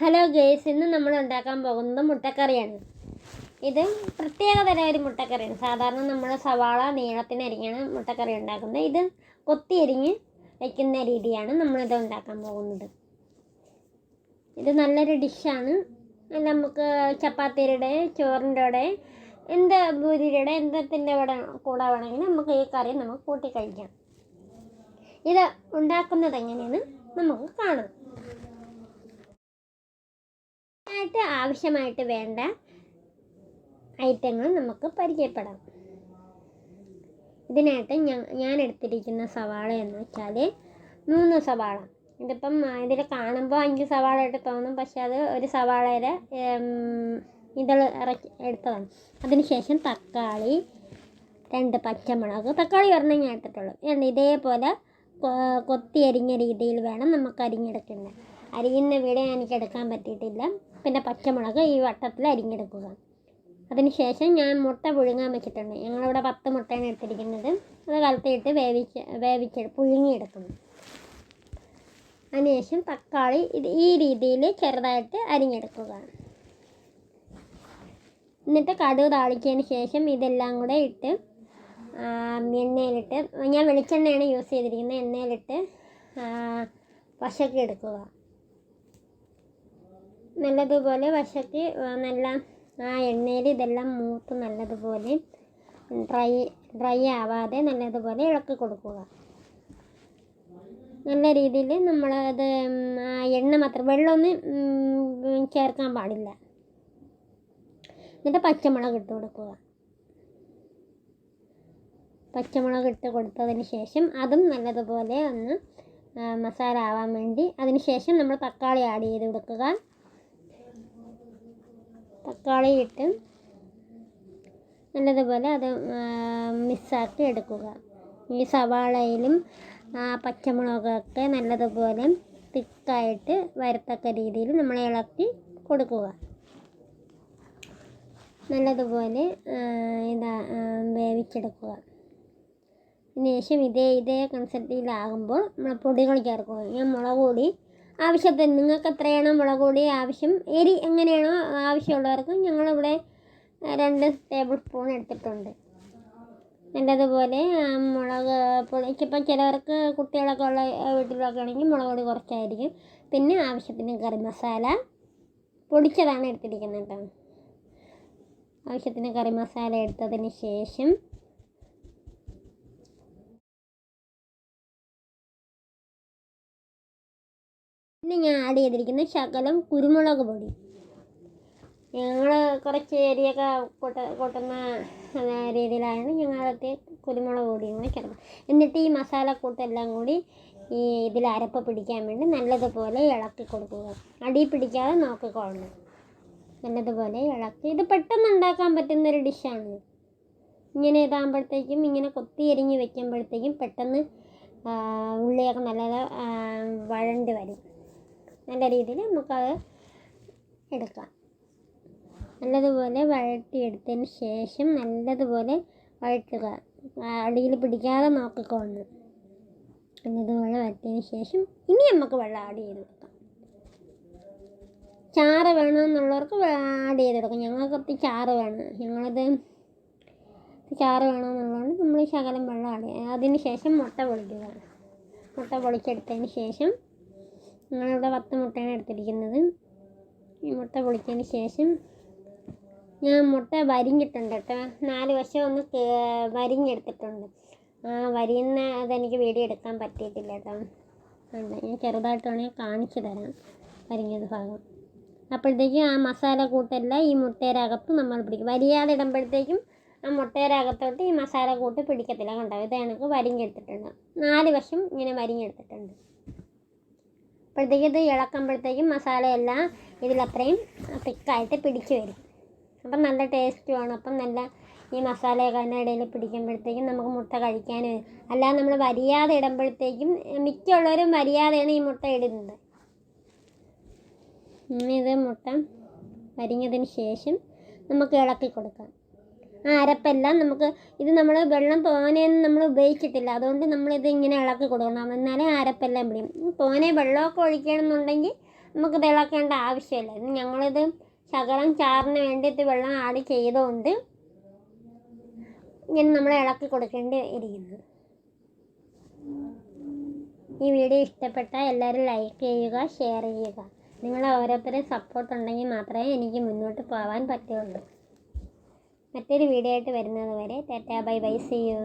Hello guys ഇന്ന് നമ്മൾ ഉണ്ടാക്കാൻ പോകുന്നത് മുട്ടക്കറിയാണ്. ഇത് പ്രത്യേക തരം ഒരു മുട്ടക്കറിയാണ്. സാധാരണ നമ്മൾ സവാള നീളത്തിനരിഞ്ഞാണ് മുട്ടക്കറി ഉണ്ടാക്കുന്നത്. ഇത് കൊത്തി അരിഞ്ഞ് വയ്ക്കുന്ന രീതിയാണ് നമ്മളിത് ഉണ്ടാക്കാൻ പോകുന്നത്. ഇത് നല്ലൊരു ഡിഷാണ്. നമുക്ക് ചപ്പാത്തിയുടെ ചോറിന്റെ കൂടെ എന്ത് ഭൂരിയുടെ എന്തത്തിന്റെ കൂടെ കൂടെ വേണമെങ്കിലും നമുക്ക് ഈ കറി നമുക്ക് കൂട്ടി കഴിക്കാം. ഇത് ഉണ്ടാക്കുന്നത് എങ്ങനെയെന്ന് നമുക്ക് കാണാം. ആയിട്ട് ആവശ്യമായിട്ട് വേണ്ട ഐറ്റങ്ങൾ നമുക്ക് പരിചയപ്പെടാം. ഇതിനായിട്ട് ഞാൻ എടുത്തിരിക്കുന്ന സവാള എന്ന് വെച്ചാൽ മൂന്ന് സവാള. ഇതിപ്പം ഇതിൽ കാണുമ്പോൾ അഞ്ച് സവാള ആയിട്ട് തോന്നും പക്ഷെ അത് ഒരു സവാളയുടെ ഇതൾ ഇറക്കി എടുത്തതാണ്. അതിനുശേഷം തക്കാളി രണ്ട് പച്ചമുളക് തക്കാളി ഒരെണ്ണം ഞാൻ എടുത്തിട്ടുള്ളൂ. രണ്ട് ഇതേപോലെ കൊത്തി അരിഞ്ഞ രീതിയിൽ വേണം നമുക്ക് അരിഞ്ഞെടുക്കേണ്ടത് അരിയുന്ന വീട് എനിക്ക് എടുക്കാൻ പറ്റിയിട്ടില്ല. പിന്നെ പച്ചമുളക് ഈ വട്ടത്തിൽ അരിഞ്ഞെടുക്കുക. അതിനുശേഷം ഞാൻ മുട്ട പുഴുങ്ങാൻ വെച്ചിട്ടുണ്ട്. ഞങ്ങളിവിടെ പത്ത് മുട്ടയാണ് എടുത്തിരിക്കുന്നത്. അത് കലത്തിയിട്ട് വേവിച്ച് വേവിച്ച് പുഴുങ്ങിയെടുക്കുന്നു. അതിനുശേഷം തക്കാളി ഇത് ഈ രീതിയിൽ ചെറുതായിട്ട് അരിഞ്ഞെടുക്കുക. എന്നിട്ട് കടുക് താളിച്ചതിന് ശേഷം ഇതെല്ലാം കൂടെ ഇട്ട് എണ്ണയിലിട്ട് ഞാൻ വെളിച്ചെണ്ണയാണ് യൂസ് ചെയ്തിരിക്കുന്നത് എണ്ണയിലിട്ട് വശക്കി എടുക്കുക. നല്ലതുപോലെ വശത്ത് നല്ല ആ എണ്ണയിൽ ഇതെല്ലാം മൂത്ത് നല്ലതുപോലെ ഡ്രൈ ഡ്രൈ ആവാതെ നല്ലതുപോലെ ഇളക്കി കൊടുക്കുക. നല്ല രീതിയിൽ നമ്മളത് എണ്ണ മാത്രം വെള്ളമൊന്നും ചേർക്കാൻ പാടില്ല. എന്നിട്ട് പച്ചമുളക് ഇട്ട് കൊടുക്കുക. പച്ചമുളക് ഇട്ട് കൊടുത്തതിന് ശേഷം അതും നല്ലതുപോലെ ഒന്ന് മസാല ആവാൻ വേണ്ടി അതിന് ശേഷം നമ്മൾ തക്കാളി ആഡ് ചെയ്ത് കൊടുക്കുക. തക്കാളി ഇട്ട് നല്ലതുപോലെ അത് മിക്സാക്കി എടുക്കുക. ഈ സവാളയിലും പച്ചമുളകൊക്കെ നല്ലതുപോലെ തിക്കായിട്ട് വരത്തക്ക രീതിയിൽ നമ്മൾ ഇളക്കി കൊടുക്കുക. നല്ലതുപോലെ ഇതാ വേവിച്ചെടുക്കുക. അതിന് ശേഷം ഇതേ ഇതേ കൺസെപ്റ്റിലാകുമ്പോൾ നമ്മൾ പൊടികൾ ചേർക്കുക. ഞാൻ മുളക് പൊടി ആവശ്യത്തിന് നിങ്ങൾക്ക് എത്രയാണോ മുളക് പൊടി ആവശ്യം എരി എങ്ങനെയാണോ ആവശ്യമുള്ളവർക്ക് ഞങ്ങളിവിടെ രണ്ട് ടേബിൾ സ്പൂൺ എടുത്തിട്ടുണ്ട്. നല്ലതുപോലെ മുളക് പൊടിക്കിപ്പം ചിലവർക്ക് കുട്ടികളൊക്കെ ഉള്ള വീട്ടിലൊക്കെ ആണെങ്കിൽ മുളക് പൊടി കുറച്ചായിരിക്കും. പിന്നെ ആവശ്യത്തിന് കറി മസാല പൊടിച്ചതാണ് എടുത്തിരിക്കുന്നത് കേട്ടോ. ആവശ്യത്തിന് കറി മസാല എടുത്തതിന് ശേഷം പിന്നെ ഞാൻ ആഡ് ചെയ്തിരിക്കുന്നത് ശകലം കുരുമുളക് പൊടി. ഞങ്ങൾ കുറച്ച് ഏരിയൊക്കെ കൊട്ട കൊട്ടുന്ന ആ, രീതിയിലാണ് ഞങ്ങളൊക്കെ കുരുമുളക് പൊടിയും കൂടി ചേർക്കും എന്നിട്ട് ഈ മസാലക്കൂട്ടെല്ലാം കൂടി ഈ ഇതിൽ അരപ്പ് പിടിക്കാൻ വേണ്ടി നല്ലതുപോലെ ഇളക്കി കൊടുക്കുക. അടി പിടിക്കാതെ നോക്കിക്കൊള്ളണം നല്ലതുപോലെ ഇളക്കി. ഇത് പെട്ടെന്ന് ഉണ്ടാക്കാൻ പറ്റുന്ന പറ്റുന്നൊരു ഡിഷാണ്. ഇങ്ങനെ ഇതാകുമ്പോഴത്തേക്കും ഇങ്ങനെ കൊത്തി എരിഞ്ഞ് വെക്കുമ്പോഴത്തേക്കും പെട്ടെന്ന് ഉള്ളിയൊക്കെ നല്ല വഴണ്ട് വരും. നല്ല രീതിയിൽ നമുക്കത് എടുക്കാം. നല്ലതുപോലെ വഴട്ടിയെടുത്തതിന് ശേഷം നല്ലതുപോലെ വഴറ്റുക. അടിയിൽ പിടിക്കാതെ നോക്കിക്കൊണ്ട് നല്ലതുപോലെ വഴറ്റിയതിന് ശേഷം ഇനി നമുക്ക് വെള്ളം ആഡ് ചെയ്ത് കൊടുക്കാം. ചാറ് വേണമെന്നുള്ളവർക്ക് ആഡ് ചെയ്ത് കൊടുക്കാം. ഞങ്ങൾക്ക് ഒത്തിരി ചാറ് വേണം. ഞങ്ങളത് ചാറ് വേണമെന്നുള്ളതുകൊണ്ട് നമ്മൾ ശകലം വെള്ളം ആഡ് ചെയ്യുക അതിന് ശേഷം മുട്ട പൊളിക്കുക. മുട്ട പൊളിച്ചെടുത്തതിന് ശേഷം ഞങ്ങളിവിടെ പത്ത് മുട്ടയാണ് എടുത്തിരിക്കുന്നത്. ഈ മുട്ട പൊളിച്ചതിന് ശേഷം ഞാൻ മുട്ട വരിഞ്ഞിട്ടുണ്ട് കേട്ടോ. നാല് വശം ഒന്ന് വരിഞ്ഞെടുത്തിട്ടുണ്ട്. ആ വരിയുന്ന അതെനിക്ക് വീഡിയോ എടുക്കാൻ പറ്റിയിട്ടില്ല കേട്ടോ. അല്ല ഞാൻ ചെറുതായിട്ട് വേണമെങ്കിൽ കാണിച്ചു തരാം വരിഞ്ഞത് ഭാഗം. അപ്പോഴത്തേക്കും ആ മസാല കൂട്ടെല്ലാം ഈ മുട്ടയുടെ അകത്ത് നമ്മൾ പിടിക്കും. വരിയാതെ ഇടുമ്പോഴത്തേക്കും ആ മുട്ടയുടെ അകത്തോട്ട് ഈ മസാല കൂട്ട് പിടിക്കത്തില്ല. കണ്ടോ? ഇത് എനിക്ക് വരിഞ്ഞെടുത്തിട്ടുണ്ട്. നാല് വശം ഇങ്ങനെ വരിഞ്ഞെടുത്തിട്ടുണ്ട്. അപ്പോഴത്തേക്കും ഇത് ഇളക്കുമ്പോഴത്തേക്കും മസാലയെല്ലാം ഇതിലത്രയും തിക്കായിട്ട് പിടിച്ച് വരും. അപ്പം നല്ല ടേസ്റ്റുമാണ് അപ്പം നല്ല ഈ മസാലയൊക്കെ അതിന്റെ ഇടയിൽ പിടിക്കുമ്പോഴത്തേക്കും നമുക്ക് മുട്ട കഴിക്കാൻ അല്ലാതെ നമ്മൾ വരിയാതെ ഇടുമ്പോഴത്തേക്കും മിക്കുള്ളവരും വരിയാതെയാണ് ഈ മുട്ട ഇടുന്നത്. ഇനി ഇത് മുട്ട വരിഞ്ഞതിന് ശേഷം നമുക്ക് ഇളക്കി കൊടുക്കാം. ആ അരപ്പെല്ലാം നമുക്ക് ഇത് നമ്മൾ വെള്ളം പോനെയൊന്നും നമ്മൾ ഉപയോഗിച്ചിട്ടില്ല അതുകൊണ്ട് നമ്മളിത് ഇങ്ങനെ ഇളക്കി കൊടുക്കണം. എന്നാലേ അരപ്പെല്ലാം പിടിയും. പോനെ വെള്ളമൊക്കെ ഒഴിക്കണമെന്നുണ്ടെങ്കിൽ നമുക്ക് തിളക്കേണ്ട ആവശ്യമില്ല. ഇത് ഞങ്ങളിത് ശകലം ചാറിന് വേണ്ടിയിട്ട് വെള്ളം ആഡ് ചെയ്തുകൊണ്ട് ഇങ്ങനെ നമ്മൾ ഇളക്കി കൊടുക്കേണ്ടി ഇരിക്കുന്നു ഈ വീഡിയോ ഇഷ്ടപ്പെട്ടാൽ എല്ലാവരും ലൈക്ക് ചെയ്യുക ഷെയർ ചെയ്യുക. നിങ്ങളെ ഓരോരുത്തരും സപ്പോർട്ട് ഉണ്ടെങ്കിൽ മാത്രമേ എനിക്ക് മുന്നോട്ട് പോകാൻ പറ്റുള്ളൂ. മറ്റൊരു വീഡിയോ ആയിട്ട് വരുന്നത് വരെ tata bye bye C U